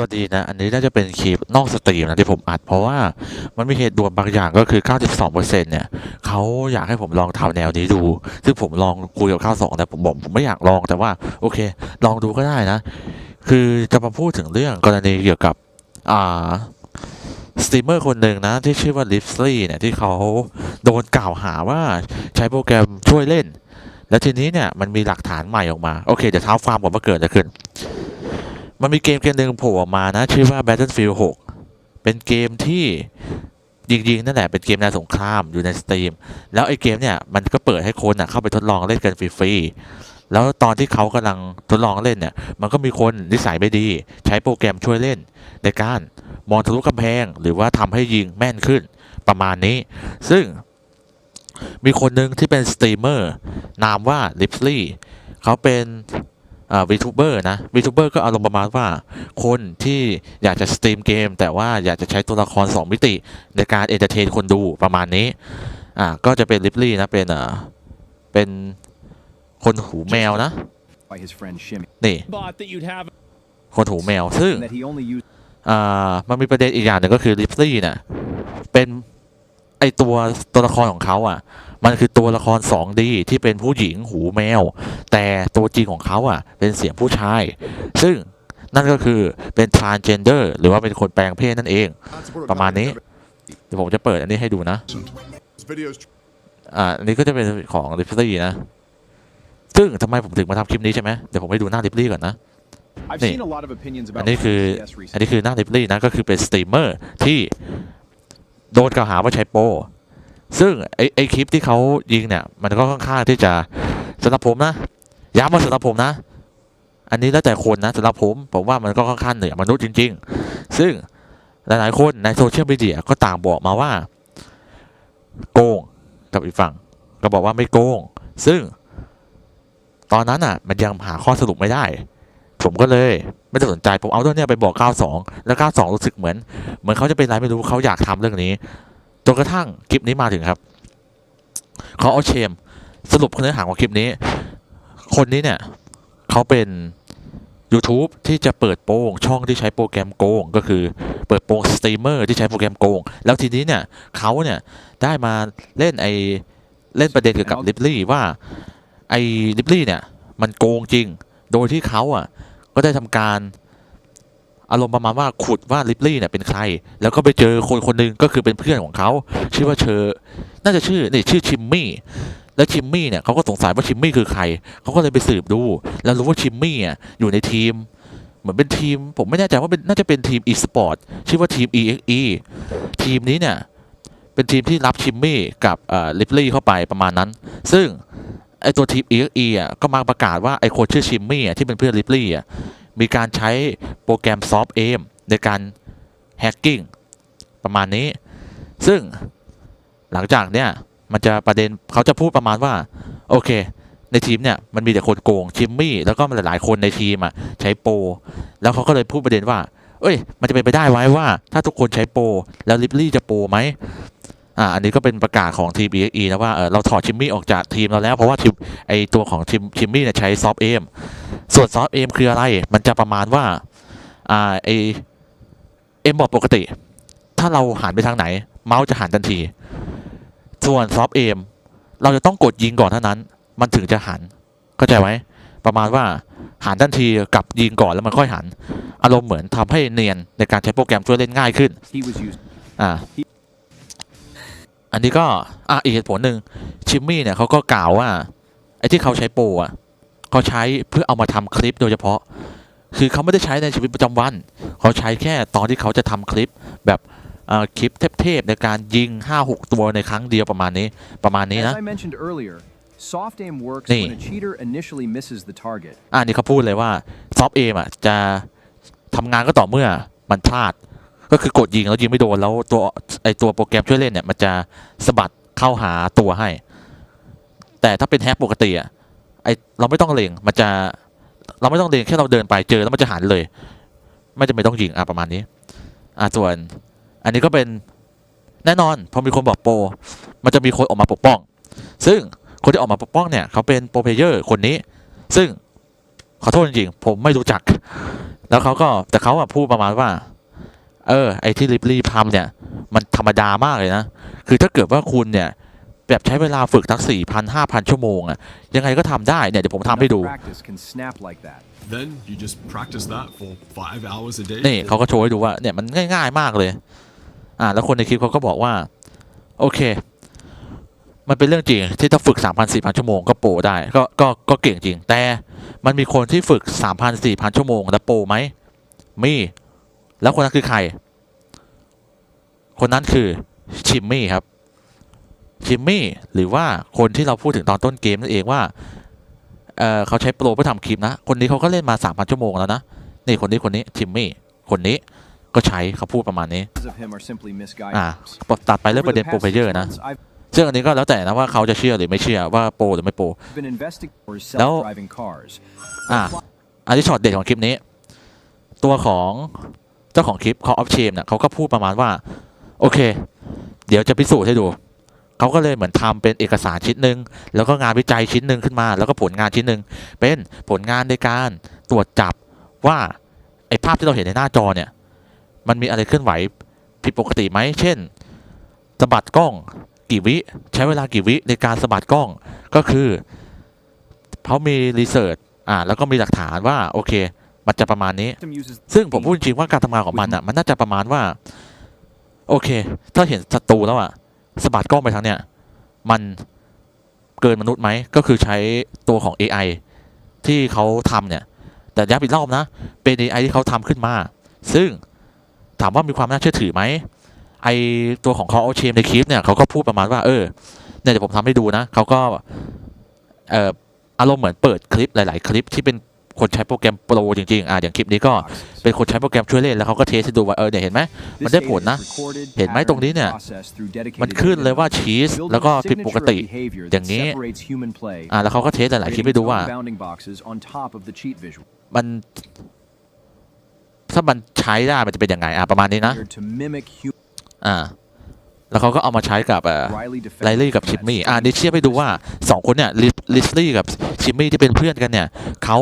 สวัสดีนะ อันนี้น่าจะเป็นคลิปนอกสตรีมนะที่ผมอัด เพราะว่ามันมีเหตุด่วนบางอย่างก็คือ 92%เนี่ยเขาอยากให้ผมลองทำแนวนี้ดู ซึ่งผมลองคุยกับ92แต่ผมบอกผมไม่อยากลองแต่ว่าโอเค ลองดูก็ได้นะ คือจะมาพูดถึงเรื่องกรณีเกี่ยวกับอ่าสตรีมเมอร์คนหนึ่งนะ ที่ชื่อว่าลิฟซี่เนี่ยที่เขาโดนกล่าวหาว่าใช้โปรแกรมช่วยเล่น แล้วทีนี้เนี่ยมันมีหลักฐานใหม่ออกมา โอเคเดี๋ยวเท้าความก่อนว่าเกิดอะไรขึ้น มันมีเกมเกมหนึ่งโผล่ออกมานะ ชื่อว่า Battlefield 6 เป็นเกมที่ยิงๆนั่นแหละ เป็นเกมแนวสงครามอยู่ในสตรีม แล้วไอ้เกมเนี่ย มันก็เปิดให้คนอะเข้าไปทดลองเล่นกันฟรีๆ แล้วตอนที่เขากำลังทดลองเล่นเนี่ย มันก็มีคนนิสัยไม่ดี ใช้โปรแกรมช่วยเล่น ในการมองทะลุกำแพง หรือว่าทำให้ยิงแม่นขึ้นประมาณนี้ ซึ่งมีคนหนึ่งที่เป็นสตรีมเมอร์นามว่าลิปลี่เขาเป็น วีทูเบอร์นะวีทูเบอร์ก็อารมณ์ประมาณว่า คนที่อยากจะสตรีมเกม แต่ว่าอยากจะใช้ตัวละคร 2 มิติ ในการเอนเตอร์เทนคนดูประมาณนี้อ่าก็จะเป็นลิปลี่นะเป็นอ่าเป็นคนหูแมวนะ by his friend Shimmy, นี่ thought that you'd have คนหูแมว ซึ่ง and that he only used อ่ามันมีประเด็นอีกอย่างหนึ่งก็คือลิปซี่เนี่ยเป็นไอตัวตัวละครของเขาอะ มันคือตัวละคร 2D ที่เป็นผู้หญิงหูแมว แต่ตัวจริงของเขาอะเป็นเสียงผู้ชาย ซึ่งนั่นก็คือเป็น transgender หรือว่าเป็นคนแปลงเพศนั่นเอง ประมาณนี้ เดี๋ยวผมจะเปิดอันนี้ให้ดูนะ videos อ่าอันนี้ก็จะเป็นของลิปซี่นะ ซึ่งทำไมผมถึงมาทำคลิปนี้ใช่ไหมเดี๋ยวผมให้ดูหน้าลิปซี่ก่อนนะ I've Nee. seen a lot of opinions อัน about นี้คือ FPS อัน recently. นี้คือหน้าลิปลี่นะก็คือเป็นสตรีมเมอร์ที่โดนกล่าวหาว่าใช้โปร ซึ่งไอไอคลิปที่เขายิงเนี่ย มันก็ค่อนข้างที่จะสำหรับผมนะย้ำว่าสำหรับผมนะ อันนี้แล้วแต่คนนะสำหรับผม ผมว่ามันก็ค่อนข้างเหนือมนุษย์จริง ๆ ซึ่งหลายๆคนในโซเชียลมีเดียก็ต่างบอกมาว่า โกงกับอีกฝั่ง ก็บอกว่าไม่โกง ซึ่ง ตอนนั้นอะ มันยังหาข้อสรุปไม่ได้ ผมก็เลยไม่ได้สนใจผมเอาเรื่องนี้ไปบอก 92 แล้ว 92 รู้สึกเหมือน เหมือนเขาจะเป็นอะไรไม่รู้เขาอยากทำเรื่องนี้ จนกระทั่งคลิปนี้มาถึงครับเขาเอาเชม สรุปเนื้อหาของคลิปนี้ คนนี้เนี่ยเขาเป็น YouTube ที่จะเปิดโปงช่องที่ใช้โปรแกรมโกง ก็คือเปิดโปงสตรีมเมอร์ที่ใช้โปรแกรมโกง แล้วทีนี้เนี่ยเขาเนี่ยได้มาเล่นไอเล่นประเด็นเกี่ยวกับลิปลี่ว่าไอลิปลี่เนี่ยมันโกงจริง โดยที่เขาอะก็ได้ทำการ อารมณ์ประมาณว่าขุดว่าลิปลี่เนี่ยเป็นใคร แล้วก็ไปเจอคนคนหนึ่งก็คือเป็นเพื่อนของเขาชื่อว่าเชอร์น่าจะชื่อนี่ชื่อชิมมี่แล้วชิมมี่เนี่ยเขาก็สงสัยว่าชิมมี่คือใครเขาก็เลยไปสืบดู แล้วรู้ว่าชิมมี่อะอยู่ในทีมเหมือนเป็นทีม ผมไม่แน่ใจว่าเป็นน่าจะเป็นทีม e สปอร์ตชื่อว่าทีม EXE ทีมนี้เนี่ยเป็นทีมที่รับชิมมี่กับลิปลี่เข้าไปประมาณนั้น ซึ่งไอตัวทีม EXE อะก็มาประกาศว่าไอคนชื่อชิมมี่อะที่เป็นเพื่อนลิปลี่อะ มีการใช้โปรแกรมซอฟต์เอมในการแฮกกิ้งประมาณนี้ ซึ่งหลังจากเนี่ยมันจะประเด็นเขาจะพูดประมาณว่า โอเค ในทีมเนี่ยมันมีแต่คนโกงชิมมี่แล้วก็หลายๆคนในทีมอะใช้โปรแล้วเขาก็เลยพูดประเด็นว่า เอ้ย มันจะเป็นไปได้ไว้ว่า ถ้าทุกคนใช้โปรแล้วลิปลี่จะโปรไหม อ่าอันนี้ก็เป็นประกาศของทีม EXE นะว่าเออเราถอดชิมมี่ออกจากทีมเราแล้ว เพราะว่าทีมไอตัวของทีมชิมมี่เนี่ยใช้ซอฟเอมส่วนซอฟเอมคืออะไร มันจะประมาณว่าอ่าไอเอ็มบอกปกติ ถ้าเราหันไปทางไหน เมาส์จะหันทันที ส่วนซอฟเอมเราจะต้องกดยิงก่อนเท่านั้น มันถึงจะหันเข้าใจไหมประมาณว่าหันทันทีกับยิงก่อนแล้วมันค่อยหัน อารมณ์เหมือนทำให้เนียนในการใช้โปรแกรมช่วยเล่นง่ายขึ้น He was used. อ่า อันนี้ก็อะอีกเหตุผลหนึ่งชิมมี่เนี่ยเขาก็กล่าวว่าไอ้ที่เขาใช้โปรอะเขาใช้เพื่อเอามาทำคลิปโดยเฉพาะ คือเขาไม่ได้ใช้ในชีวิตประจำวัน เขาใช้แค่ตอนที่เขาจะทำคลิปแบบเอ่อคลิปเทพๆในการยิง 5-6 ตัวในครั้งเดียวประมาณนี้ประมาณนี้ As นะ I mentioned earlier, soft aim works Nee. when a cheater initially misses the target. อ่านี่เขาพูดเลยว่าซอฟเอมอะจะทำงานก็ต่อเมื่อมันพลาด ก็คือกดยิงแล้วยิงไม่โดนแล้วตัวไอตัวโปรแกรมช่วยเล่นเนี่ยมันจะสะบัดเข้าหาตัวให้ แต่ถ้าเป็นแฮกปกติอะไอเราไม่ต้องเล็งมันจะเราไม่ต้องเล็งแค่เราเดินไปเจอแล้วมันจะหันเลย ไม่จำเป็นต้องยิงอะประมาณนี้อะส่วน อันนี้ก็เป็นแน่นอนพอมีคนบอกโปรมันจะมีคนออกมาปกป้อง ซึ่งคนที่ออกมาปกป้องเนี่ยเขาเป็นโปรเพเยอร์คนนี้ ซึ่งขอโทษจริงๆผมไม่รู้จัก แล้วเขาก็แต่เขาอะพูดประมาณว่า เออไอ้ที่ลิปลี่ทำเนี่ย มันธรรมดามากเลยนะ คือถ้าเกิดว่าคุณเนี่ยแบบใช้เวลาฝึกทั้งสี่พันห้าพันชั่วโมงอะยังไงก็ทำได้เนี่ยเดี๋ยวผมทำให้ดู Enough practice can snap like that. Then you just practice that for five hours a day. นี่เขาก็โชว์ให้ดูว่าเนี่ยมันง่ายๆมากเลย อ่าแล้วคนในคลิปเขาก็บอกว่า โอเค มันเป็นเรื่องจริงที่ถ้าฝึก 3,000 4,000 ชั่วโมงก็โปรได้ก็ก็ก็เก่งจริงแต่มันมีคนที่ฝึก 3,000 4,000 ชั่วโมงแล้วโปรไหมมี แล้วคนนั้นคือใคร คนนั้นคือชิมมี่ครับ ชิมมี่หรือว่าคนที่เราพูดถึงตอนต้นเกมนั่นเองว่าเออเขาใช้โปรเพื่อทำคลิปนะ คนนี้เขาก็เล่นมา 3,000 ชั่วโมงแล้วนะ นี่คนนี้คนนี้ทิมมี่ คนนี้ก็ใช้เขาพูดประมาณนี้ of him are simply อ่า misguided. ตัดไปเรื่อง Over ประเด็น the โปร past เพเยอ six ร์นะ months, I've ซึ่งอันนี้ก็แล้วแต่นะว่าเขาจะเชื่อหรือไม่เชื่อว่าโปรหรือไม่โปร been investigating for แล้ว self-driving cars. อ่าอันนี้ช็อตเด็ดของคลิปนี้ ตัวของเจ้าของคลิป Call of Shame เนี่ยเขาก็พูดประมาณว่า โอเค เดี๋ยวจะพิสูจน์ให้ดูเขาก็เลยเหมือนทำเป็นเอกสารชิ้นหนึ่งแล้วก็งานวิจัยชิ้นหนึ่งขึ้นมา แล้วก็ผลงานชิ้นหนึ่งเป็นผลงานในการตรวจจับว่าไอ้ภาพที่เราเห็นในหน้าจอเนี่ย มันมีอะไรเคลื่อนไหวผิดปกติไหมเช่นสะบัดกล้องกี่วิ ใช้เวลากี่วิในการสะบัดกล้องก็คือเขามีรีเสิร์ชอ่าแล้วก็มีหลักฐานว่าโอเค มันจะประมาณนี้ System uses ซึ่งผมพูดจริงๆว่าการทำงานของมันอะ มันน่าจะประมาณว่า โอเค ถ้าเห็นศัตรูแล้วอะสะบัดกล้องไปทางเนี้ยมันเกินมนุษย์ไหม ก็คือใช้ตัวของ AI ที่เขาทำเนี่ย แต่ย้ำอีกรอบนะ เป็น AI ที่เขาทำขึ้นมา ซึ่งถามว่ามีความน่าเชื่อถือไหม ไอตัวของ Call of Shame ในคลิปเนี่ยเขาก็พูดประมาณว่า เออ เนี่ยเดี๋ยวผมทำให้ดูนะ เขาก็ เอ่ออารมณ์เหมือนเปิดคลิปหลาย ๆ คลิปที่เป็น คนใช้โปรแกรมโปรจริงๆอะอย่างคลิปนี้ก็เป็นคนใช้โปรแกรมช่วยเล่นแล้วเขาก็เทสให้ดูว่าเออเนี่ยเห็นไหมมันได้ผลนะ เห็นไหมตรงนี้เนี่ยมันขึ้นเลยว่าชีสแล้วก็ผิดปกติอย่างนี้อ่าแล้วเขาก็เทสหลายๆคลิปให้ดูว่า มันถ้ามันใช้ได้มันจะเป็นยังไงอะประมาณนี้นะอ่าแล้วเขาก็เอามาใช้กับไลลี่กับชิมมี่อ่านี่เทียบให้ดูว่าสองคนเนี่ยลิสลี่กับิมมี่ที่เป็นเพื่อนกันเนี่ยเขา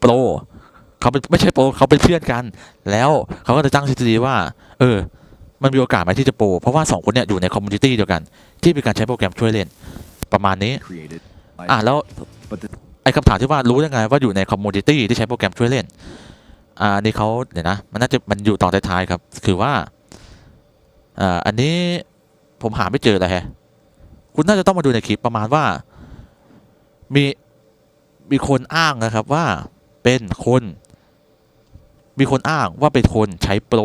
โปรเขาเป็นไม่ใช่โปรเขาเป็นเพื่อนกัน แล้วเขาก็จะตั้งทฤษฎีว่า เออ มันมีโอกาสไหมที่จะโปรเพราะว่าสองคนเนี่ยอยู่ในคอมมูนิตี้เดียวกัน ที่มีการใช้โปรแกรมช่วยเล่นประมาณนี้ อ่าแล้วไอ้คำถามที่ว่ารู้ยังไงว่าอยู่ในคอมมูนิตี้ที่ใช้โปรแกรมช่วยเล่นอ่านี่เขาเดี๋ยวนะ มันน่าจะมันอยู่ตอนท้ายๆครับ คือว่าอ่าอันนี้ผมหาไม่เจอเลยฮะคุณน่าจะต้องมาดูในคลิปประมาณว่า มี มีคนอ้างนะครับว่าเป็นคน มีคนอ้างว่าเป็นคนใช้โปร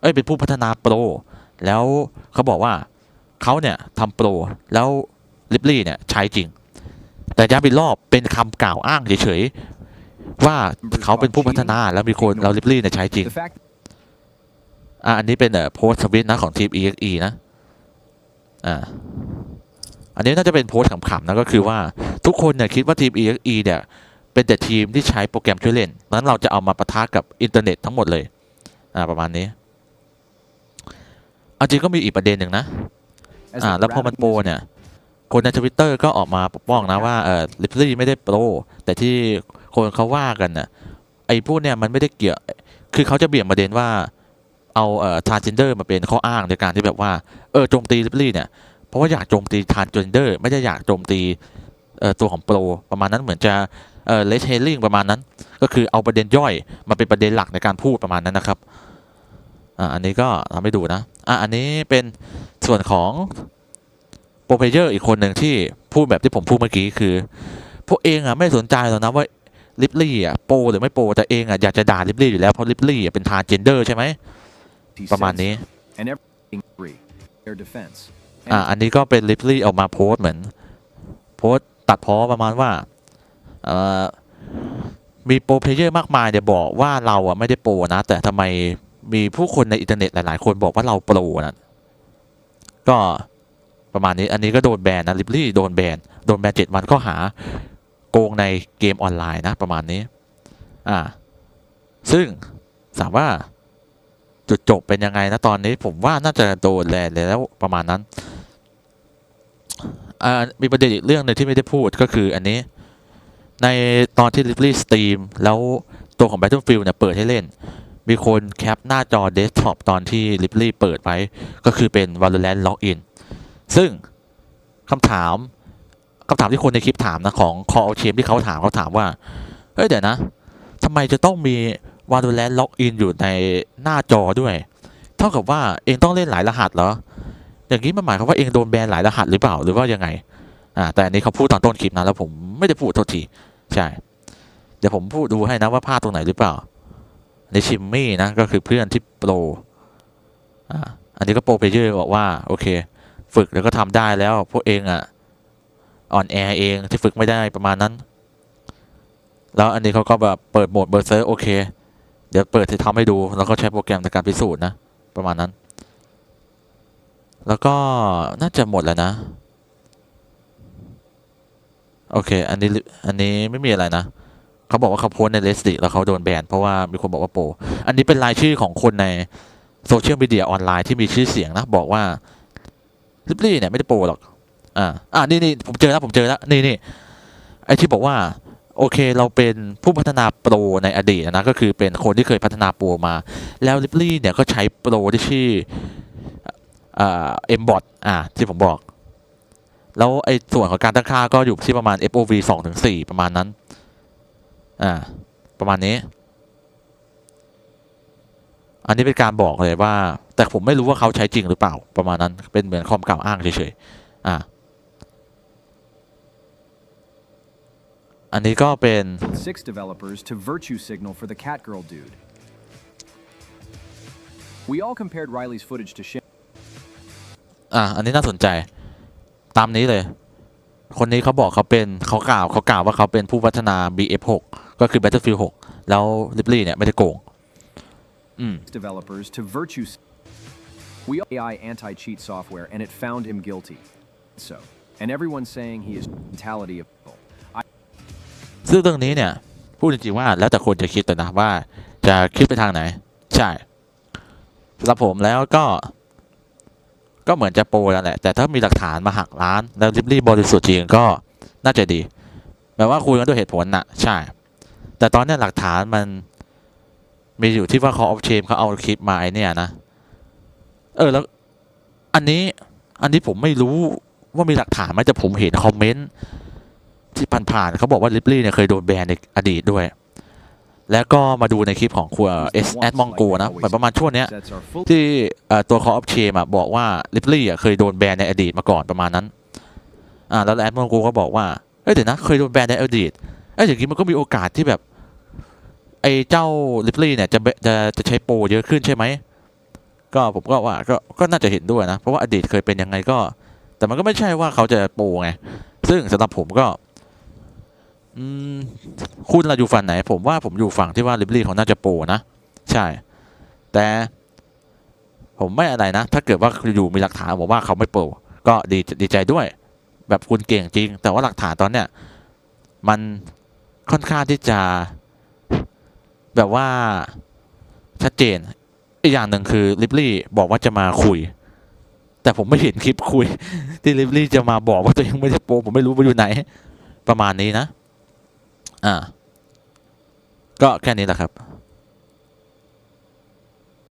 เอ้ยเป็นผู้พัฒนาโปร แล้วเขาบอกว่าเขาเนี่ยทำโปร แล้วลิปลี่เนี่ยใช้จริง แต่ย้ำอีกรอบเป็นคำกล่าวอ้างเฉยๆว่าเขาเป็นผู้พัฒนาแล้วมีคนเราลิปลี่เนี่ยใช้จริงอะอันนี้เป็นเอ่อโพสต์ทวิตนะของทีม EXE นะอ่า อันนี้น่าจะเป็นโพสต์ขำๆนะก็คือว่าทุกคนเนี่ยคิดว่าทีม EXE เนี่ยเป็นแต่ทีมที่ใช้โปรแกรมช่วยเล่นนั้นเราจะเอามาปะทะกับอินเทอร์เน็ตทั้งหมดเลยอ่าประมาณนี้เอาจริงก็มีอีกประเด็นหนึ่งนะ as อ่า the แล้วพอมัน rapid โปร use of เนี่ยคนในทวิตเตอร์ก็ออกมาปกป้องนะว่าเออลิปลี่ไม่ได้โปรแต่ที่คนเขาว่ากันน่ะไอ้พวกเนี่ยมันไม่ได้เกี่ยวคือเขาจะเบี่ยงประเด็นว่าเอาเอ่อทาร์เจนเดอร์มาเป็นข้ออ้างในการที่แบบว่าเออโจมตีลิปลี่เนี่ยเพ ราะว่าอยากโจมตีทาร์เจนเดอร์ ไม่ได้อยากโจมตีตัวของโปรประมาณนั้นเหมือนจะเลสเฮลิ่งประมาณนั้น ก็คือเอาประเด็นย่อยมาเป็นประเด็นหลักในการพูดประมาณนั้นนะครับอ่าอันนี้ก็ทำให้ดูนะอะอันนี้เป็นส่วนของโปรเพเยอร์อีกคนหนึ่งที่พูดแบบที่ผมพูดเมื่อกี้คือ พวกเองอะไม่สนใจหรอกนะว่าลิปลี่อะโปรหรือไม่โปรแต่เองอะอยากจะด่าลิปลี่อยู่แล้วเพราะลิปลี่อะเป็นทาร์เจนเดอร์ใช่ไหมประมาณนี้ อ่าอันนี้ก็เป็นลิปลี่ออกมาโพสเหมือน โพสตัดพ้อประมาณว่าเอ่อมีโปรเพลเยอร์มากมายเนี่ยบอกว่าเราอะไม่ได้โปรนะ แต่ทำไมมีผู้คนในอินเทอร์เน็ตหลาย ๆ คนบอกว่าเราโปรนะก็ประมาณนี้อันนี้ก็โดนแบนนะลิปลี่โดนแบนโดนแบนเจ็ดวันก็หาโกงในเกมออนไลน์นะประมาณนี้อ่าซึ่งถามว่าจุดจบเป็นยังไงนะตอนนี้ผมว่าน่าจะโดนแลนแล้วประมาณนั้น มีประเด็นอีกเรื่องหนึงที่ไม่ได้พูดก็คืออันนี้ ในตอนที่ลิปลี่สตรีมแล้วตัวของ Battlefield เนี่ยเปิดให้เล่น มีคนแคปหน้าจอเดสก์ท็อปตอนที่ r i p l e y เปิดไว้ก็คือเป็น Valorant Login ซึ่งคำถามคำถามที่คนในคลิปถามนะของ Call of Shame ที่เขาถามเขาถามว่า เฮ้ยเดี๋ยวนะทำไมจะต้องมี Valorant Login อยู่ในหน้าจอด้วย เท่ากับว่าเองต้องเล่นหลายรหัสเหรอ อย่างนี้มันหมายความว่าเองโดนแบนหลายรหัสหรือเปล่าหรือว่ายังไงอ่าแต่อันนี้เขาพูดตอนต้นคลิปนะแล้วผมไม่ได้พูดโทษทีใช่เดี๋ยวผมพูดดูให้นะว่าพลาดตรงไหนหรือเปล่าในชิมมี่นะก็คือเพื่อนที่โปรอ่าอันนี้ก็โปรเพเยอร์บอกว่าโอเค ฝึกแล้วก็ทำได้แล้วพวกเองอะอ่อนแอเองที่ฝึกไม่ได้ประมาณนั้น แล้วอันนี้เขาก็แบบเปิดโหมดเบอร์เซอร์โอเค เดี๋ยวเปิดที่ทำให้ดู แล้วก็ใช้โปรแกรมในการพิสูจน์นะ ประมาณนั้น แล้วก็น่าจะหมดแล้วนะ โอเค อันนี้อันนี้ไม่มีอะไรนะเขาบอกว่าเขาโพสในเลสติแล้วเขาโดนแบนเพราะว่ามีคนบอกว่าโปรอันนี้เป็นรายชื่อของคนในโซเชียลมีเดียออนไลน์ที่มีชื่อเสียงนะ บอกว่าลิปลี่เนี่ยไม่ได้โปรหรอก อ่า อ่านี่นี่ผมเจอแล้วผมเจอแล้วนี่นี่ไอที่บอกว่า โอเคเราเป็นผู้พัฒนาโปรในอดีตนะ ก็คือเป็นคนที่เคยพัฒนาโปรมา แล้วลิปลี่เนี่ยก็ใช้โปรที่ชื่อ เอ็มบอทอ่าที่ผมบอก แล้วไอ้ส่วนของการตั้งค่าก็อยู่ที่ประมาณ FOV 2ถึง4ประมาณนั้น อ่า ประมาณนี้ อันนี้เป็นการบอกเลยว่า แต่ผมไม่รู้ว่าเขาใช้จริงหรือเปล่า ประมาณนั้นเป็นเหมือนคอมกล่าวอ้างเฉยๆอ่าอันนี้ก็เป็น Six developers to virtue signal for the Catgirl dude. We all compared Riley's footage to Shin. อะอันนี้น่าสนใจ ตามนี้เลย คนนี้เขาบอกเขาเป็นเขากล่าวเขากล่าวว่าเขาเป็นผู้พัฒนา BF6 ก็คือ Battlefield 6 แล้วลิปลี่เนี่ย ไม่ได้โกง อืม developers to virtue. s- We AI anti-cheat software, and it found him guilty. So, and everyone's saying he is mentality of. I ซึ่งเรื่องนี้เนี่ย พูดจริงๆว่าแล้วแต่คนจะคิดแต่นะว่าจะคิดไปทางไหน ใช่สำหรับผมแล้วก็ ก็เหมือนจะโปรแล้วแหละ แต่ถ้ามีหลักฐานมาหักล้าน แล้วริบลี่บริสุทธิ์จริงก็น่าจะดีแปลว่าคุยกันด้วยเหตุผลน่ะ ใช่ แต่ตอนนี้หลักฐานมันมีอยู่ที่ว่าเขาออฟเชมเขาเอาคลิปมาไอเนี่ยนะ เออแล้ว อันนี้อันนี้ผมไม่รู้ว่ามีหลักฐานไหมแต่ผมเห็นคอมเมนต์ที่ผ่านๆเขาบอกว่าลิปลี่เนี่ยเคยโดนแบนในอดีตด้วย แล้วก็มาดูในคลิปของครัวเอสแอดมองโกนะเหมือนประมาณช่วงเนี้ยที่ตัวคอออฟเชมบอกว่าลิปลี่เคยโดนแบนในอดีตมาก่อนประมาณนั้นอ่าแล้วแอดมองโกก็บอกว่าเอ้ยเดี๋ยวนะเคยโดนแบนในอดีตเอ้ยอย่างนี้มันก็มีโอกาสที่แบบไอ้เจ้าลิปลี่เนี่ยจะจะจะใช้โปรเยอะขึ้นใช่ไหมก็ผมก็ว่าก็ก็น่าจะเห็นด้วยนะ เพราะว่าอดีตเคยเป็นยังไงก็ แต่มันก็ไม่ใช่ว่าเขาจะโปรไงซึ่งสำหรับผมก็ อืมคุณเราอยู่ฝั่งไหน ผมว่าผมอยู่ฝั่งที่ว่าลิบลี่เขาน่าจะโปรนะ ใช่ แต่ผมไม่อะไรนะ ถ้าเกิดว่าอยู่มีหลักฐานบอกว่าเขาไม่โปรก็ดีดีใจด้วย แบบคุณเก่งจริง แต่ว่าหลักฐานตอนเนี้ยมันค่อนข้างที่จะ แบบว่าชัดเจน อีกอย่างหนึ่งคือลิบลี่บอกว่าจะมาคุย แต่ผมไม่เห็นคลิปคุย ที่ลิบลี่จะมาบอกว่าตัวเองไม่ได้โปรผมไม่รู้ว่าอยู่ไหน ประมาณนี้นะ อ่า ก็แค่นี้แหละครับ